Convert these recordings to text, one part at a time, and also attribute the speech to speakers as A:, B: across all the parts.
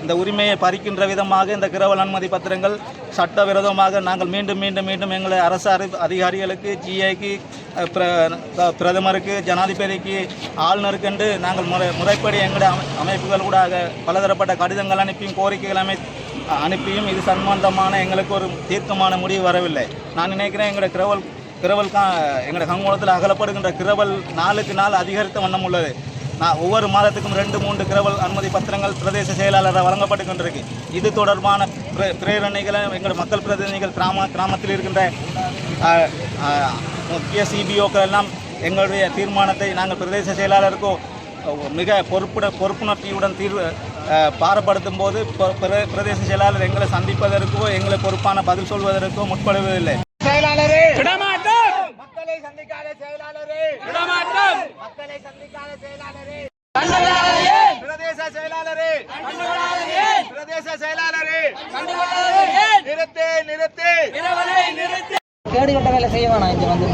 A: இந்த உரிமையை பறிக்கின்ற விதமாக இந்த கிரவல் அனுமதி பத்திரங்கள் சட்டவிரோதமாக நாங்கள் மீண்டும் மீண்டும் மீண்டும் எங்களை அரசு அதிகாரிகளுக்கு ஜிஐக்கு பிரதமருக்கு ஜனாதிபதிக்கு ஆளுநருக்கென்று நாங்கள் முறை முறைப்படி எங்களுடைய அமை- அமைப்புகள் கூட பலதரப்பட்ட கடிதங்கள் அனுப்பியும் கோரிக்கைகள் அமை அனுப்பியும் இது சம்பந்தமான எங்களுக்கு ஒரு தீர்க்கமான முடிவு வரவில்லை. நான் நினைக்கிறேன் எங்களுடைய கிரவல் கிரவல் கா எங்களுடைய கங்கோளத்தில் அகலப்படுகின்ற கிரவல் நாளுக்கு நாள் அதிகரித்த வண்ணம் உள்ளது. நான் ஒவ்வொரு மாதத்துக்கும் ரெண்டு மூன்று கிரவல் அனுமதி பத்திரங்கள் பிரதேச செயலாளராக வழங்கப்பட்டு கொண்டிருக்கு இது தொடர்பான பிர- பிரேரணைகளை எங்கள் மக்கள் பிரதிநிதிகள் கிராம கிராமத்தில் இருக்கின்ற முக்கிய சிபிஓக்கள் எல்லாம் எங்களுடைய தீர்மானத்தை நாங்கள் பிரதேச செயலாளருக்கோ மிக பொறுப்புட பொறுப்புணர்ச்சியுடன் தீர்வு பாரப்படுத்தும் போது பிர- பிர- பிரதேச செயலாளர் எங்களை சந்திப்பதற்கோ எங்களை பொறுப்பான பதில் சொல்வதற்கோ முற்படுவதில்லை
B: செயலாளரே! மக்களை சந்திக்காத செயலாளரே!
C: விடமாட்டோம்!
B: மக்களை சந்திக்காத செயலாளரே!
C: கண்டுகொள்ளாதே!
B: பிரதேச செயலாளரே!
C: கண்டுகொள்ளாதே!
B: பிரதேச செயலாளரே!
C: கண்டுகொள்ளாதே!
B: நிறுத்து நிறுத்து!
C: இரவலை நிறுத்தி
D: கேடு கட்ட வேலை செய்ய வேணாம் இங்கே வந்து.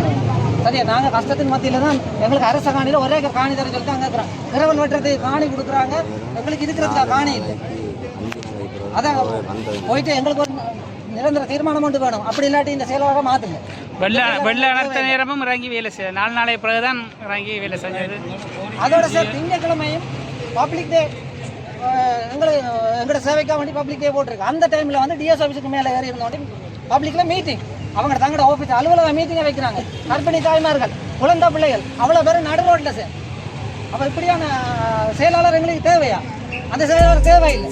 D: சரியா? நாங்கள் கஷ்டத்தின் மத்தியில் தான் எங்களுக்கு அரச காணியில் ஒரே காணி தர சொல்லி தான் அங்கே இருக்கிறோம். கிரவல் வெட்டுறதுக்கு காணி கொடுக்குறாங்க. எங்களுக்கு இருக்கிறதுக்கு காணி இல்லை. அதான் போயிட்டு எங்களுக்கு ஒரு நிரந்தர தீர்மானம் கொண்டு வேணும். அப்படி இல்லாட்டி இந்த செயலாளரை மாற்றுங்க
E: வெள்ள வெள்ள அனர்த்த நேரமும் இறங்கி வேலை செய்ய நாலு நாளை பிறகுதான் இறங்கி வேலை செஞ்சது.
D: அதோட சார் திங்கட்கிழமையும் பப்ளிக் டே எங்களை எங்களோட சேவைக்காக வேண்டி பப்ளிக் டே போட்டிருக்கு. அந்த டைமில் வந்து டிஎஸ் ஆஃபீஸுக்கு மேலே ஏறி இருந்தோண்டி பப்ளிக்கில் மீட்டிங் அவங்க தங்களோட ஆஃபீஸ் அலுவலக மீட்டிங்கை வைக்கிறாங்க. கர்ப்பிணி தாய்மார்கள் குழந்தை பிள்ளைகள் அவ்வளோ பேர் நடு ரோட்டில் சார். அப்போ இப்படியான செயலாளர் எங்களுக்கு தேவையா? அந்த செயலாளர் தேவையில்லை.